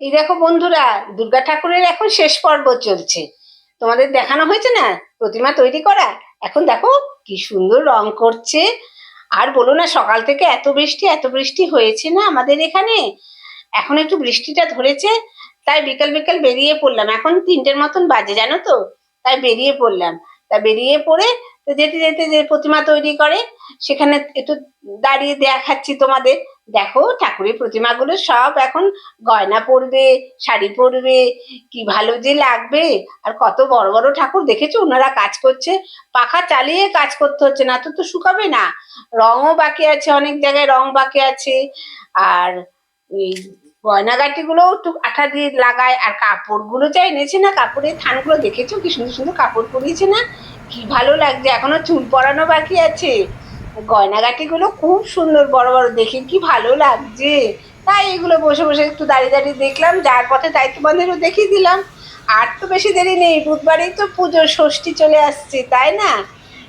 এই দেখো বন্ধুরা, দুর্গা ঠাকুরের এখন শেষ পর্ব চলছে। তোমাদের দেখানো হয়েছে না? প্রতিমা তৈরি করা? এখন দেখো কি সুন্দর রং করছে। আর বলো না, সকাল থেকে এত বৃষ্টি এত বৃষ্টি হয়েছে না আমাদের এখানে? এখন একটু বৃষ্টিটা ধরেছে, তাই বিকাল বিকাল বেরিয়ে পড়লাম। এখন তিনটের মতন বাজে, জানো তো? তাই বেরিয়ে পড়লাম। তা বেরিয়ে পড়ে তো যেতে যেতে যে প্রতিমা তৈরি করে, সেখানে একটু দাঁড়িয়ে দেখাচ্ছি তোমাদের। দেখো, ঠাকুরের প্রতিমাগুলো সব এখন গয়না পরবে, শাড়ি পরবে, কি ভালো যে লাগবে। আর কত বড় বড় ঠাকুর দেখেছ? ওনারা কাজ করছে। পাখা চালিয়ে কাজ করতে হচ্ছে, না তো তো শুকাবে না। রঙও বাকি আছে, অনেক জায়গায় রং বাকি আছে। আর গয়নাগাটিগুলো একটু আঠা দিয়ে লাগায়, আর কাপড়গুলো যা এনেছে না কাপড়ের থানগুলো, দেখেছ কি সুন্দর সুন্দর কাপড় পরিয়েছে না? কি ভালো লাগছে? এখনও চুল পরানো বাকি আছে। গয়নাগাটিগুলো খুব সুন্দর, বড় বড়। দেখে কি ভালো লাগছে? তাই এগুলো বসে বসে একটু দাঁড়িয়ে দাঁড়িয়ে দেখলাম। যার পথে দায়িত্ব তোমাদেরও দেখিয়ে দিলাম। আর তো বেশি দেরি নেই, বুধবারেই তো পুজোর ষষ্ঠী চলে আসছে, তাই না?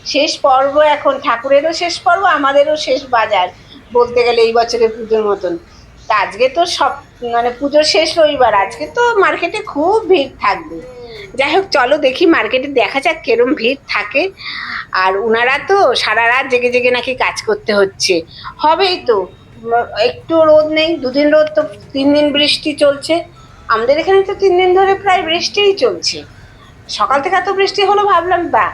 শেষ পর্ব এখন, ঠাকুরেরও শেষ পর্ব, আমাদেরও শেষ বাজার, বলতে গেলে এই বছরের পুজোর মতন। তা আজকে তো সব মানে পুজোর শেষ রবিবার, আজকে তো মার্কেটে খুব ভিড় থাকবে। যাই হোক, চলো দেখি মার্কেটে দেখা যাক কেরম ভিড় থাকে। আর ওনারা তো সারা রাত জেগে জেগে নাকি কাজ করতে হচ্ছে। হবেই তো। একটু রোদ নেই, দুদিন রোদ তো, তিন দিন বৃষ্টি চলছে। আমাদের এখানে তো তিন দিন ধরে প্রায় বৃষ্টিই চলছে। সকাল থেকে এত বৃষ্টি হলো ভাবলাম, বা,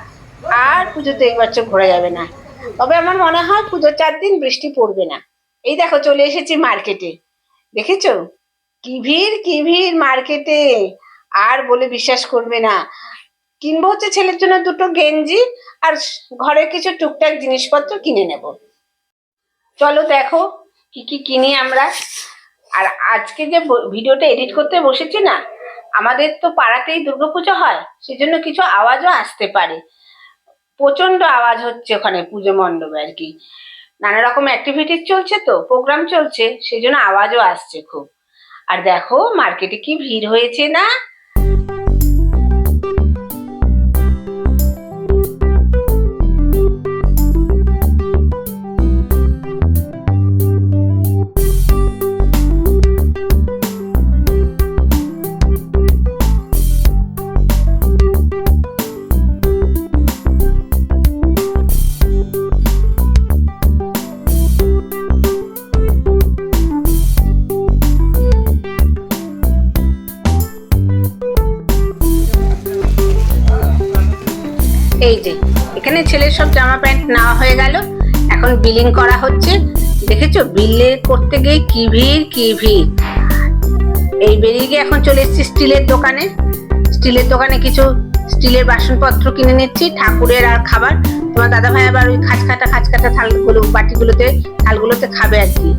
আর পুজোতে এই বছর ঘোরা যাবে না। তবে আমার মনে হয় পুজোর চার দিন বৃষ্টি পড়বে না। এই দেখো, চলে এসেছি মার্কেটে দেখেছ? কি ভিড় কি ভিড় মার্কেটে আর বলে বিশ্বাস করবে না। কিনবো হচ্ছে ছেলের জন্য দুটো গেঞ্জি আর ঘরের কিছু টুকটাক জিনিসপত্র কিনে নেব। চলো দেখো কি কি কিনি আমরা। আর আজকে যে ভিডিওটা এডিট করতে বসেছি না, আমাদের তো পাড়াতেই দুর্গাপুজো হয়, সেজন্য কিছু আওয়াজও আসতে পারে। প্রচণ্ড আওয়াজ হচ্ছে ওখানে পুজো মণ্ডপে আর কি। নানা রকম অ্যাক্টিভিটিস চলছে তো প্রোগ্রাম চলছে সেই জন্য আওয়াজও আসছে খুব। আর দেখো মার্কেটে কি ভিড় হয়েছে না? এই যে, এখানে ছেলের সব জামা প্যান্ট নেওয়া হয়ে গেল। এখন বিলিং করা হচ্ছে। দেখেছ? বিলে করতে গিয়ে কি ভিড় কি ভিড়? এই বেরিয়ে গিয়ে এখন চলে এসেছি স্টিলের দোকানে। স্টিলের দোকানে কিছু স্টিলের বাসনপত্র কিনে নিচ্ছি, ঠাকুরের আর খাবার। তোমার দাদা ভাই আবার ওই খাঁচ কাটা খাঁচ কাটা থালগুলো, বাটিগুলোতে, থালগুলোতে খাবে আর কি।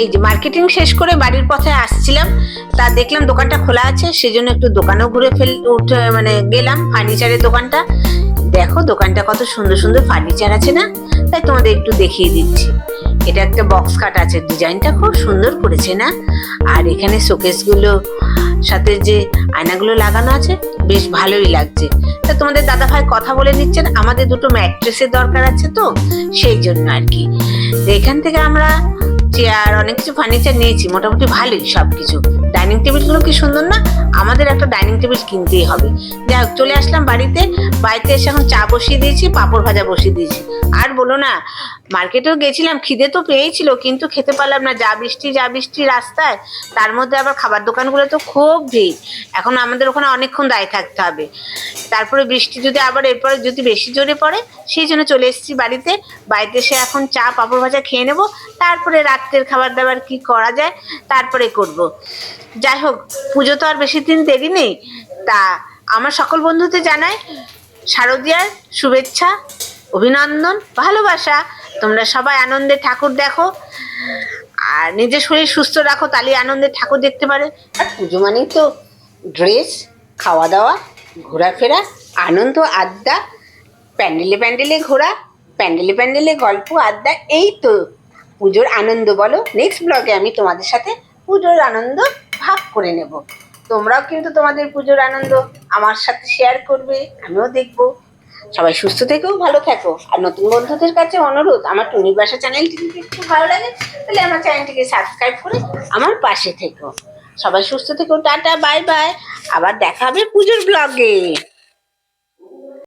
এই যে মার্কেটিং শেষ করে বাড়ির পথে আসছিলাম, তা দেখলাম দোকানটা খোলা আছে, সেজন্য একটু দোকানও ঘুরে ফেল, উঠে মানে গেলাম ফার্নিচারের দোকানটা। দেখো দোকানটা কত সুন্দর সুন্দর ফার্নিচার আছে না? তাই তোমাদের একটু দেখিয়ে দিচ্ছি। এটা একটা বক্স কাট আছে, ডিজাইনটা খুব সুন্দর করেছে না? আর এখানে শোকেসগুলো সাথে যে আয়নাগুলো লাগানো আছে, বেশ ভালোই লাগছে। তা তোমাদের দাদা ভাই কথা বলে নিচ্ছেন, আমাদের দুটো ম্যাট্রেসের দরকার আছে তো, সেই জন্য আর কি। এখান থেকে আমরা চেয়ার অনেক কিছু ফার্নিচার নিয়েছি, মোটামুটি ভালোই সব কিছু ডাইনিং টেবিলগুলো কি সুন্দর না? আমাদের একটা ডাইনিং টেবিল কিনতেই হবে। যাই হোক, চলে আসলাম বাড়িতে। বাড়িতে এসে এখন চা বসিয়ে দিয়েছি, পাঁপড় ভাজা বসিয়ে দিয়েছি। আর বলো না মার্কেটেও গেছিলাম, খিদে তো পেয়েছিল, কিন্তু খেতে পারলাম না। যা বৃষ্টি যা বৃষ্টি রাস্তায়, তার মধ্যে আবার খাবার দোকানগুলো তো খুব ভিড়। এখন আমাদের ওখানে অনেকক্ষণ দায় থাকতে হবে। তারপরে বৃষ্টি যদি আবার এরপরে যদি বেশি জোরে পড়ে, সেই জন্য চলে এসেছি বাড়িতে। বাড়িতে এসে এখন চা, পাঁপড় ভাজা খেয়ে নেব। তারপরে রাত্রের খাবার দাবার কি করা যায়, তারপরে করব। যাই হোক, পুজো তো আর বেশি দিন দেরি নেই। তা আমার সকল বন্ধুদের জানাই শারদীয়ার শুভেচ্ছা, অভিনন্দন, ভালোবাসা। তোমরা সবাই আনন্দে ঠাকুর দেখো। আর নিজের শরীর সুস্থ রাখো তাহলে আনন্দে ঠাকুর দেখতে পারে। আর পুজো মানেই তো ড্রেস খাওয়া দাওয়া ঘোরাফেরা, আনন্দ, আড্ডা, প্যান্ডেলে প্যান্ডেলে ঘোরা, প্যান্ডেলে প্যান্ডেলে গল্প, আড্ডা, এই তো পুজোর আনন্দ বলো। নেক্সট ব্লগে আমি তোমাদের সাথে পুজোর আনন্দ ভাগ করে নেব। তোমরাও কিন্তু তোমাদের পুজোর আনন্দ আমার সাথে শেয়ার করবে, আমিও দেখব। সবাই সুস্থ থেকেও ভালো থাকো। আর নতুন বন্ধুদের কাছে অনুরোধ, আমার টুনি বাসা চ্যানেলটি যদি একটু ভালো লাগে, তাহলে আমার চ্যানেলটিকে সাবস্ক্রাইব করে আমার পাশে থেকো। সবাই সুস্থ থেকো, টাটা, বাই বাই। আবার দেখাবে পুজোর ব্লগে